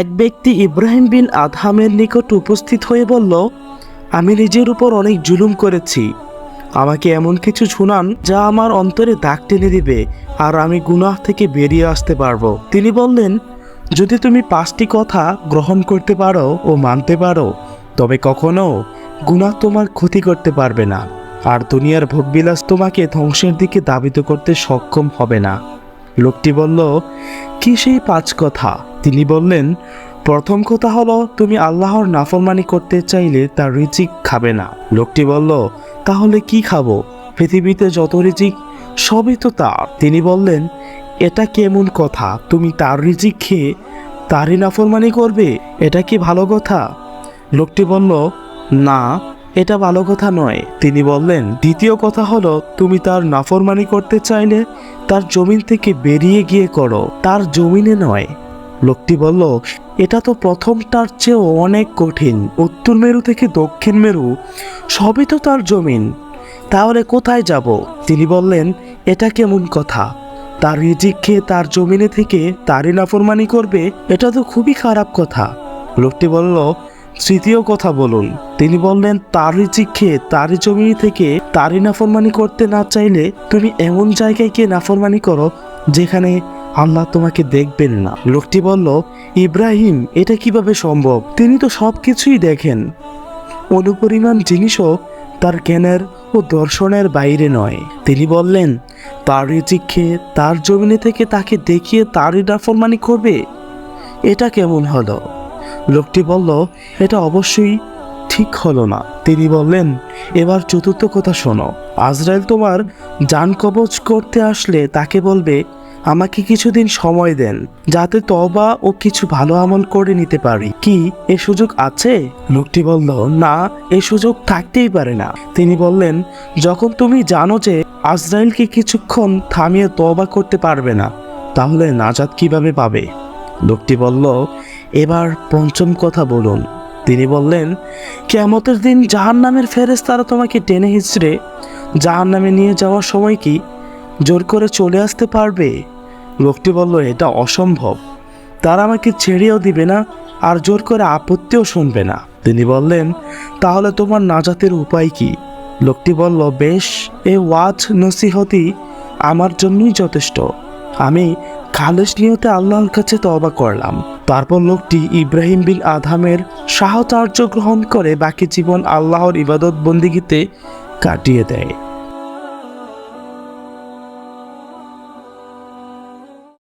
এক ব্যক্তি ইব্রাহিম বিন আদহামের নিকট উপস্থিত হয়ে বলল, আমি নিজের উপর অনেক জুলুম করেছি। আমাকে এমন কিছু শুনান যা আমার অন্তরে দাগ টেনে দিবে আর আমি গুনাহ থেকে বেরিয়ে আসতে পারব। তিনি বললেন, যদি তুমি পাঁচটি কথা গ্রহণ করতে পারো ও মানতে পারো, তবে কখনো গুনাহ তোমার ক্ষতি করতে পারবে না, আর দুনিয়ার ভোগবিলাস তোমাকে ধ্বংসের দিকে দাবিত করতে সক্ষম হবে না। লোকটি বলল, কি সেই পাঁচ কথা? তিনি বললেন, প্রথম কথা হলো, তুমি আল্লাহর নাফরমানি করতে চাইলে তার রিজিক খাবে না। লোকটি বলল, তাহলে কি খাব? পৃথিবীতে যত রিজিক, সবই তো তার। তিনি বললেন, এটা কেমন কথা? তুমি তার রিজিক খেয়ে তারই নাফরমানি করবে? এটা কি ভালো কথা? লোকটি বলল, না, এটা ভালো কথা নয়। তিনি বললেন, দ্বিতীয় কথা হলো, তুমি তার নাফরমানি করতে চাইলে তার জমিন থেকে বেরিয়ে গিয়ে করো। তার জমিনে নয় লোকটি বলল, এটা তো প্রথমটার চেয়েও অনেক কঠিন। উত্তর মেরু থেকে দক্ষিণ মেরু, সবই তো তার জমিন। তাহলে কোথায় যাব? তিনি বললেন, এটা কেমন কথা? তার রিজিক খেয়ে তার জমিনে থেকে তারই নাফরমানি করবে, এটা তো খুবই খারাপ কথা। লোকটি বলল, তৃতীয় কথা বলুন। তিনি বললেন, তার রিজিক খেয়ে তারই জমি থেকে তারই নাফরমানি করতে না চাইলে তুমি এমন জায়গায় গিয়ে নাফরমানি করো, যেখানে আল্লাহ তোমাকে দেখবেন না। লোকটি বলল, ইব্রাহিম, এটা কীভাবে সম্ভব? তিনি তো সব কিছুই দেখেন। অনুপরিমাণ জিনিসও তার জ্ঞানের ও দর্শনের বাইরে নয়। তিনি বললেন, তার রিজিক খেয়ে তার জমিনে থেকে তাকে দেখিয়ে তারই নাফরমানি করবে? এটা কেমন হলো? লোকটি বলল, এটা অবশ্যই ঠিক হলো না। তিনি বললেন, এবার চতুর্থ কথা শোনো। আজরাইল তোমার যান কবচ করতে আসলে তাকে বলবে আমাকে কিছুদিন সময় দেন, যাতে তবা ও কিছু ভালো আমল করে নিতে পারি। কি, এ সুযোগ আছে? লোকটি বলল, না, এ সুযোগ থাকতেই পারে না। তিনি বললেন, যখন তুমি জানো যে আজরাইলকে কিছুক্ষণ থামিয়ে তবা করতে পারবে না, তাহলে নাজাদ কীভাবে পাবে? লোকটি বলল, এবার পঞ্চম কথা বলুন। তিনি বললেন কেমতের দিন জাহান নামের ফেরেস তারা তোমাকে টেনে হিচড়ে জাহান নামে নিয়ে যাওয়ার সময় কি জোর করে চলে আসতে পারবে? লোকটি বলল, এটা অসম্ভব। তারা আমাকে ছেড়েও দিবে না আর জোর করে আপত্তিও শুনবে না। তিনি বললেন, তাহলে তোমার নাজাতের উপায় কি? লোকটি বলল, বেশ, এ ওয়াজ নসিহতি আমার জন্যই যথেষ্ট। আমি খালেস নিয়তে আল্লাহর কাছে তবা করলাম। তারপর লোকটি ইব্রাহিম বিন আধামের সাহচর্য গ্রহণ করে বাকি জীবন আল্লাহর ইবাদত বন্দিগিতে কাটিয়ে দেয়।